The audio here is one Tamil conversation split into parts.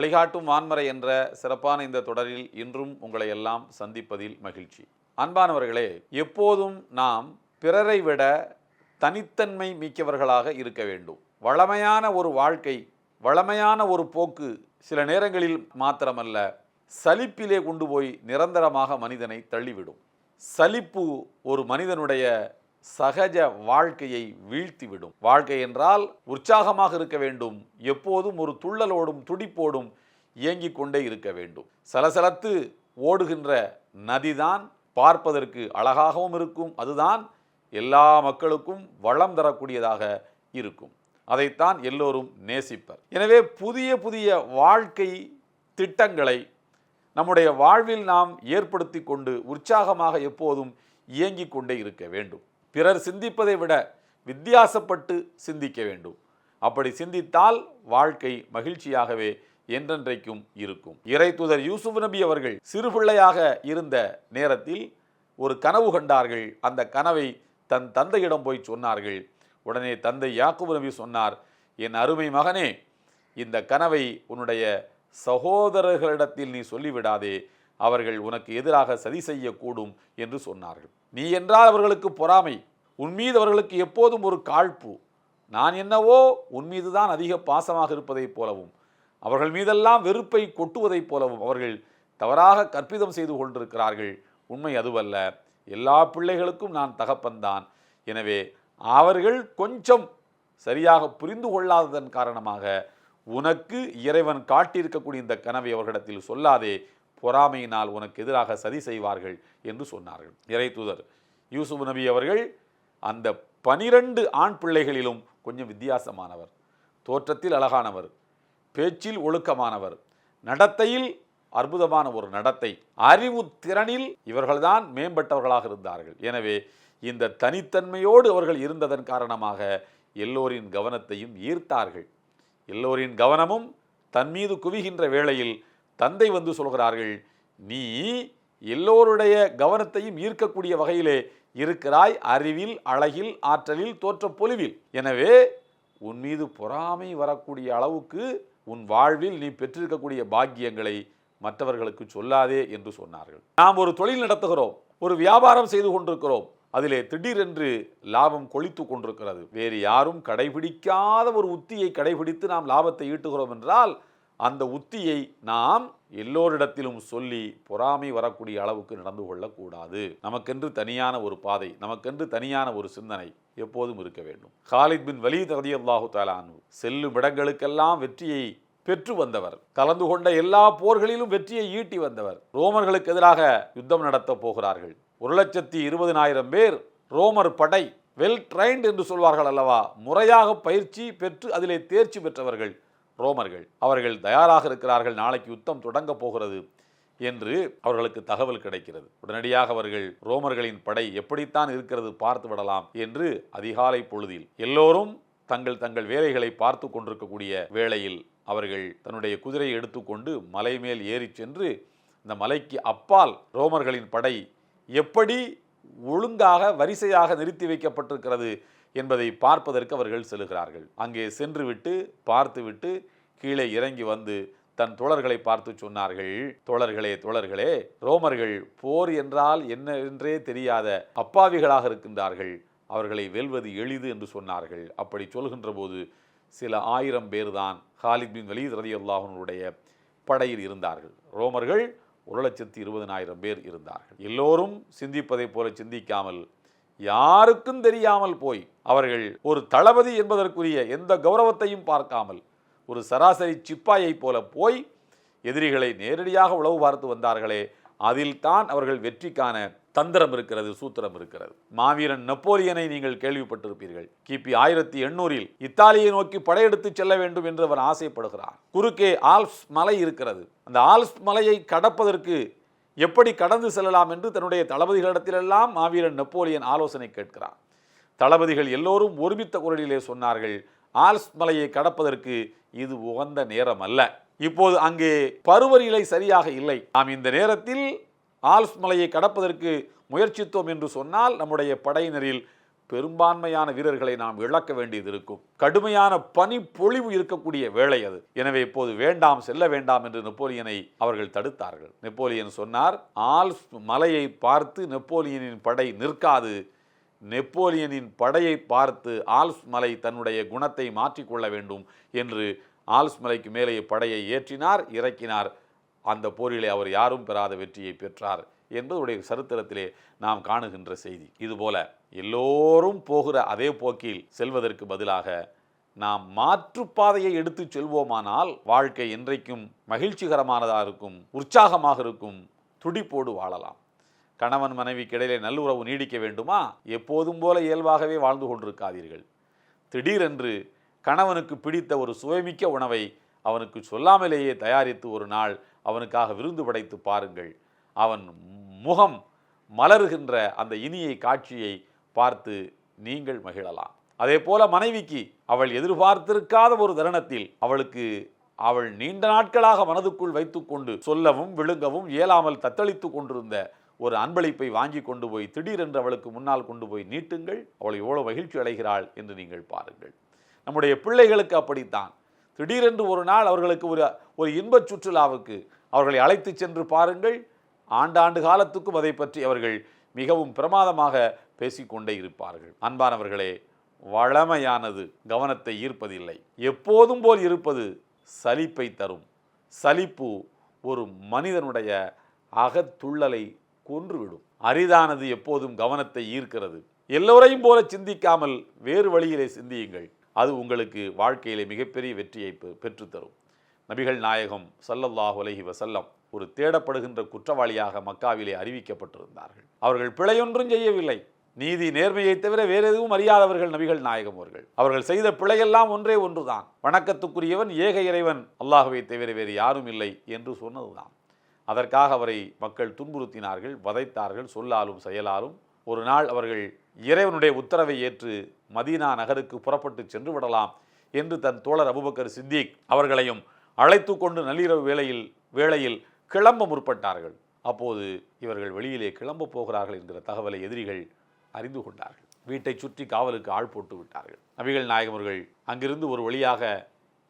வழிகாட்டும் வான்மறை என்ற சிறப்பான இந்த தொடரில் இன்றும் உங்களை எல்லாம் சந்திப்பதில் மகிழ்ச்சி. அன்பானவர்களே எப்போதும் நாம் பிறரை விட தனித்தன்மை மிக்கவர்களாக இருக்க வேண்டும். வளமையான ஒரு வாழ்க்கை வளமையான ஒரு போக்கு சில நேரங்களில் மாத்திரமல்ல சலிப்பிலே கொண்டு போய் நிரந்தரமாக மனிதனை தள்ளிவிடும். சலிப்பு ஒரு மனிதனுடைய சகஜ வாழ்க்கையை வீழ்த்திவிடும். வாழ்க்கை என்றால் உற்சாகமாக இருக்க வேண்டும். எப்போதும் ஒரு துள்ளலோடும் துடிப்போடும் இயங்கிக் கொண்டே இருக்க வேண்டும். சலசலத்து ஓடுகின்ற நதிதான் பார்ப்பதற்கு அழகாகவும் இருக்கும். அதுதான் எல்லா மக்களுக்கும் வளம் தரக்கூடியதாக இருக்கும். அதைத்தான் எல்லோரும் நேசிப்பர். எனவே புதிய புதிய வாழ்க்கை திட்டங்களை நம்முடைய வாழ்வில் நாம் ஏற்படுத்தி கொண்டு உற்சாகமாக எப்போதும் இயங்கிக் கொண்டே இருக்க வேண்டும். பிறர் சிந்திப்பதை விட வித்தியாசப்பட்டு சிந்திக்க வேண்டும். அப்படி சிந்தித்தால் வாழ்க்கை மகிழ்ச்சியாகவே என்றென்றைக்கும் இருக்கும். இறை தூதர் யூசுப் நபி அவர்கள் சிறுபிள்ளையாக இருந்த நேரத்தில் ஒரு கனவு கண்டார்கள். அந்த கனவை தன் தந்தையிடம் போய் சொன்னார்கள். உடனே தந்தை யாக்கூப் நபி சொன்னார் என் அருமை மகனே இந்த கனவை உன்னுடைய சகோதரர்களிடத்தில் நீ சொல்லிவிடாதே. அவர்கள் உனக்கு எதிராக சதி செய்யக்கூடும் என்று சொன்னார்கள். நீ என்றால் அவர்களுக்கு பொறாமை. உன் மீது அவர்களுக்கு எப்போதும் ஒரு காழ்ப்பு. நான் என்னவோ உன் மீதுதான் அதிக பாசமாக இருப்பதைப் போலவும் அவர்கள் மீதெல்லாம் வெறுப்பை கொட்டுவதைப் போலவும் அவர்கள் தவறாக கற்பிதம் செய்து கொண்டிருக்கிறார்கள். உண்மை அதுவல்ல. எல்லா பிள்ளைகளுக்கும் நான் தகப்பன்தான். எனவே அவர்கள் கொஞ்சம் சரியாக புரிந்து கொள்ளாததன் காரணமாக உனக்கு இறைவன் காட்டியிருக்கக்கூடிய இந்த கனவை அவர்களிடத்தில் சொல்லாதே. பொறாமையினால் உனக்கு எதிராக சதி செய்வார்கள் என்று சொன்னார்கள். இறை தூதர் யூசுப் நபி அவர்கள் அந்த பனிரெண்டு ஆண் பிள்ளைகளிலும் கொஞ்சம் வித்தியாசமானவர். தோற்றத்தில் அழகானவர். பேச்சில் ஒழுக்கமானவர். நடத்தையில் அற்புதமான ஒரு நடத்தை. அறிவு திறனில் இவர்கள்தான் மேம்பட்டவர்களாக இருந்தார்கள். எனவே இந்த தனித்தன்மையோடு அவர்கள் இருந்ததன் காரணமாக எல்லோரின் கவனத்தையும் ஈர்த்தார்கள். எல்லோரின் கவனமும் தன் மீது குவிகின்ற வேளையில் தந்தை வந்து சொல்கிறார்கள் நீ எல்லோருடைய கவனத்தையும் ஈர்க்கக்கூடிய வகையிலே இருக்கிறாய் அறிவில் அழகில் ஆற்றலில் தோற்ற பொலிவில். எனவே உன் மீது பொறாமை வரக்கூடிய அளவுக்கு உன் வாழ்வில் நீ பெற்றிருக்கக்கூடிய பாக்கியங்களை மற்றவர்களுக்கு சொல்லாதே என்று சொன்னார்கள். நாம் ஒரு தொழில் நடத்துகிறோம் ஒரு வியாபாரம் செய்து கொண்டிருக்கிறோம். அதிலே திடீரென்று லாபம் கொளித்து கொண்டிருக்கிறது. வேறு யாரும் கடைபிடிக்காத ஒரு உத்தியை கடைபிடித்து நாம் லாபத்தை ஈட்டுகிறோம் என்றால் அந்த உத்தியை நாம் எல்லோரிடத்திலும் சொல்லி பொறாமை வரக்கூடிய அளவுக்கு நடந்து கொள்ளக்கூடாது. நமக்கென்று தனியான ஒரு பாதை நமக்கென்று தனியான ஒரு சிந்தனை எப்போதும் இருக்க வேண்டும். ஹாலித் பின் வலீத் ரதியல்லாஹு தாலானு செல்லும் இடங்களுக்கெல்லாம் வெற்றியை பெற்று வந்தவர். கலந்து கொண்ட எல்லா போர்களிலும் வெற்றியை ஈட்டி வந்தவர். ரோமர்களுக்கு எதிராக யுத்தம் நடத்தப் போகிறார்கள். ஒரு லட்சத்தி இருபதினாயிரம் பேர் ரோமர் படை வெல் ட்ரைன்ட் என்று சொல்வார்கள் அல்லவா? முறையாக பயிற்சி பெற்று அதிலே தேர்ச்சி பெற்றவர்கள். ரோமர்கள். அவர்கள் தயாராக இருக்கிறார்கள் நாளைக்கு யுத்தம் தொடங்கப் போகிறது என்று அவர்களுக்கு தகவல் கிடைக்கிறது. உடனடியாக அவர்கள் ரோமர்களின் படை எப்படித்தான் இருக்கிறது பார்த்து விடலாம் என்று அதிகாலை பொழுதில் எல்லோரும் தங்கள் தங்கள் வேலைகளை பார்த்து கொண்டிருக்கக்கூடிய வேளையில் அவர்கள் தன்னுடைய குதிரையை எடுத்துக்கொண்டு மலை மேல் ஏறிச் சென்று இந்த மலைக்கு அப்பால் ரோமர்களின் படை எப்படி ஒழுங்காக வரிசையாக நிறுத்தி வைக்கப்பட்டிருக்கிறது என்பதை பார்ப்பதற்கு அவர்கள் செல்கிறார்கள். அங்கே சென்றுவிட்டு பார்த்துவிட்டு கீழே இறங்கி வந்து தன் தோழர்களை பார்த்து சொன்னார்கள். தோழர்களே தோழர்களே ரோமர்கள் போர் என்றால் என்ன என்றே தெரியாத அப்பாவிகளாக இருக்கின்றார்கள். அவர்களை வெல்வது எளிது என்று சொன்னார்கள். அப்படி சொல்கின்ற போது சில ஆயிரம் பேர் தான் ஹாலித் பின் வலீத் ரதி அல்லாஹனுடைய படையில் இருந்தார்கள். ரோமர்கள் ஒரு லட்சத்தி இருபதனாயிரம் பேர் இருந்தார்கள். எல்லோரும் சிந்திப்பதைப் போல சிந்திக்காமல் யாருக்கும் தெரியாமல் போய் அவர்கள் ஒரு தளபதி என்பதற்குரிய எந்த கௌரவத்தையும் பார்க்காமல் ஒரு சராசரி சிப்பாயைப் போல போய் எதிரிகளை நேரடியாக உளவு பார்த்து வந்தார்களே அதில் தான் அவர்கள் வெற்றிக்கான தந்திரம் இருக்கிறது சூத்திரம் இருக்கிறது. மாவீரன் நெப்போலியனை நீங்கள் கேள்விப்பட்டிருப்பீர்கள். கிபி ஆயிரத்தி எண்ணூறில் இத்தாலியை நோக்கி படையெடுத்து செல்ல வேண்டும் என்று அவர் ஆசைப்படுகிறார் குறுக்கே ஆல்ப்ஸ் மலை இருக்கிறது. அந்த ஆல்ப்ஸ் மலையை கடப்பதற்கு எப்படி கடந்து செல்லலாம் என்று தன்னுடைய தளபதிகளிடத்திலெல்லாம் மாவீரன் நெப்போலியன் ஆலோசனை கேட்கிறார் தளபதிகள் எல்லோரும் ஒருமித்த குரலிலே சொன்னார்கள் ஆல்ஸ் மலையை கடப்பதற்கு இது உகந்த நேரம் அல்ல இப்போது அங்கே பருவநிலை சரியாக இல்லை. நாம் இந்த நேரத்தில் ஆல்ஸ் மலையை கடப்பதற்கு முயற்சித்தோம் என்று சொன்னால் நம்முடைய படையினரில் பெரும்பான்மையான வீரர்களை நாம் இழக்க வேண்டியது இருக்கும் கடுமையான பனி பொழிவு இருக்கக்கூடிய வேலை அது. எனவே இப்போது வேண்டாம் செல்ல வேண்டாம் என்று நெப்போலியனை அவர்கள் தடுத்தார்கள். நெப்போலியன் சொன்னார் ஆல்ஸ் மலையை பார்த்து நெப்போலியனின் படை நிற்காது. நெப்போலியனின் படையை பார்த்து ஆல்ஸ் மலை தன்னுடைய குணத்தை மாற்றிக்கொள்ள வேண்டும் என்று ஆல்ஸ் மலைக்கு மேலே படையை ஏற்றினார் இறக்கினார். அந்த போரிலே அவர் யாரும் பெறாத வெற்றியை பெற்றார் என்பது உடைய சரித்திரத்திலே நாம் காணுகின்ற செய்தி. இதுபோல எல்லோரும் போகிற அதே போக்கில் செல்வதற்கு பதிலாக நாம் மாற்றுப்பாதையை எடுத்து செல்வோமானால் வாழ்க்கை என்றைக்கும் மகிழ்ச்சிகரமானதாக இருக்கும் உற்சாகமாக இருக்கும் துடிப்போடு வாழலாம். கணவன் மனைவிக்கு இடையிலே நல்லுறவு நீடிக்க வேண்டுமா? எப்போதும் போல இயல்பாகவே வாழ்ந்து கொண்டிருக்காதீர்கள். திடீரென்று கணவனுக்கு பிடித்த ஒரு சுவைமிக்க உணவை அவனுக்கு சொல்லாமலேயே தயாரித்து ஒரு நாள் அவனுக்காக விருந்து படைத்து பாருங்கள். அவன் முகம் மலருகின்ற அந்த இனிய காட்சியை பார்த்து நீங்கள் மகிழலாம். அதே போல மனைவிக்கு அவள் எதிர்பார்த்திருக்காத ஒரு தருணத்தில் அவளுக்கு அவள் நீண்ட நாட்களாக மனதுக்குள் வைத்துக்கொண்டு சொல்லவும் விழுங்கவும் இயலாமல் தத்தளித்து கொண்டிருந்த ஒரு அன்பளிப்பை வாங்கி கொண்டு போய் திடீரென்று அவளுக்கு முன்னால் கொண்டு போய் நீட்டுங்கள் அவள் எவ்வளோ மகிழ்ச்சி அடைகிறாள் என்று நீங்கள் பாருங்கள். நம்முடைய பிள்ளைகளுக்கு அப்படித்தான். திடீரென்று ஒரு நாள் அவர்களுக்கு ஒரு ஒரு இன்பச் சுற்றுலாவுக்கு அவர்களை அழைத்து சென்று பாருங்கள். ஆண்டாண்டு காலத்துக்கும் அதை பற்றி அவர்கள் மிகவும் பிரமாதமாக பேசிக்கொண்டே இருப்பார்கள். அன்பானவர்களே வளமையானது கவனத்தை ஈர்ப்பதில்லை. எப்போதும் போல் இருப்பது சலிப்பை தரும். சலிப்பு ஒரு மனிதனுடைய அகத்துள்ளலை கொன்றுவிடும். அரிதானது எப்போதும் கவனத்தை ஈர்க்கிறது. எல்லோரையும் போல சிந்திக்காமல் வேறு வழியிலே சிந்தியுங்கள். அது உங்களுக்கு வாழ்க்கையிலே மிகப்பெரிய வெற்றியை பெற்றுத்தரும். நபிகள் நாயகம் ஸல்லல்லாஹு அலைஹி வசல்லம் ஒரு தேடப்படுகின்ற குற்றவாளியாக மக்காவிலே அறிவிக்கப்பட்டிருந்தார்கள். அவர்கள் பிழையொன்றும் செய்யவில்லை. நீதி நேர்மையை தவிர வேறு எதுவும் அறியாதவர்கள் நபிகள் நாயகம் அவர்கள். அவர்கள் செய்த பிழையெல்லாம் ஒன்றே ஒன்றுதான். வணக்கத்துக்குரியவன் ஏக இறைவன். அல்லாஹுவை தவிர வேறு யாரும் இல்லை என்று சொன்னதுதான். அதற்காக அவரை மக்கள் துன்புறுத்தினார்கள் வதைத்தார்கள் சொல்லாலும் செயலாலும். ஒரு நாள் அவர்கள் இறைவனுடைய உத்தரவை ஏற்று மதீனா நகருக்கு புறப்பட்டு சென்று விடலாம் என்று தன் தோழர் அபுபக்கர் சித்திக் அவர்களையும் அழைத்து கொண்டு நள்ளிரவு வேளையில் வேளையில் கிளம்ப முற்பட்டார்கள். அப்போது இவர்கள் வெளியிலே கிளம்ப போகிறார்கள் என்கிற தகவலை எதிரிகள் அறிந்து கொண்டார்கள். வீட்டை சுற்றி காவலுக்கு ஆள் போட்டு விட்டார்கள். நபிகள் நாயகம் அவர்கள் அங்கிருந்து ஒரு வழியாக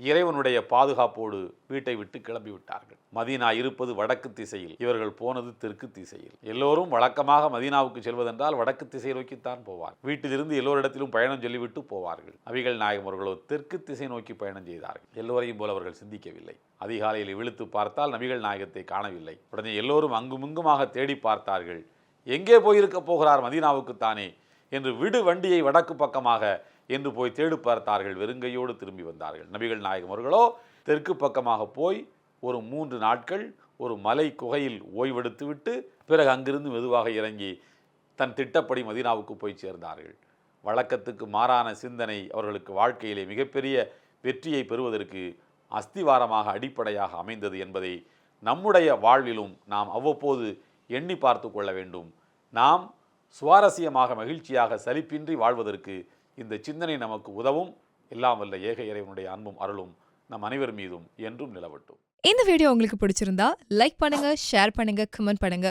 இறைவனுடைய பாதுகாப்போடு வீட்டை விட்டு கிளம்பி விட்டார்கள். மதீனா இருப்பது வடக்கு திசையில். இவர்கள் போனது தெற்கு திசையில். எல்லோரும் வழக்கமாக மதீனாவுக்கு செல்வதென்றால் வடக்கு திசை நோக்கித்தான் போவார். வீட்டிலிருந்து எல்லோரிடத்திலும் பயணம் சொல்லிவிட்டு போவார்கள். அவிகள் நாயகம் அவர்களோ தெற்கு திசை நோக்கி பயணம் செய்தார்கள். எல்லோரையும் போல அவர்கள் சிந்திக்கவில்லை. அதிகாலையில் விழுத்து பார்த்தால் நபிகள் நாயகத்தை காணவில்லை. உடனே எல்லோரும் அங்குமிங்குமாக தேடி பார்த்தார்கள். எங்கே போயிருக்க போகிறார்? மதீனாவுக்குத்தானே? என்று விடு வண்டியை வடக்கு பக்கமாக என்று போய் தேடு பார்த்தார்கள் வெறுங்கையோடு திரும்பி வந்தார்கள். நபிகள் நாயகம் அவர்களோ தெற்கு பக்கமாக போய் ஒரு மூன்று நாட்கள் ஒரு மலை குகையில் ஓய்வெடுத்துவிட்டு பிறகு அங்கிருந்து மெதுவாக இறங்கி தன் திட்டப்படி மதீனாவுக்கு போய் சேர்ந்தார்கள். வழக்கத்துக்கு மாறான சிந்தனை அவர்களுக்கு வாழ்க்கையிலே மிகப்பெரிய வெற்றியை பெறுவதற்கு அஸ்திவாரமாக அடிப்படையாக அமைந்தது என்பதை நம்முடைய வாழ்விலும் நாம் அவ்வப்போது எண்ணி பார்த்து கொள்ள வேண்டும். நாம் சுவாரஸ்யமாக மகிழ்ச்சியாக சலிப்பின்றி வாழ்வதற்கு இந்த சிந்தனை நமக்கு உதவும். எல்லாம் வல்ல ஏக இறைவனுடைய அன்பும் அருளும் நம் அனைவர் மீதும் என்றும் நிலவட்டும். இந்த வீடியோ உங்களுக்கு பிடிச்சிருந்தா லைக் பண்ணுங்க ஷேர் பண்ணுங்க கமெண்ட் பண்ணுங்க.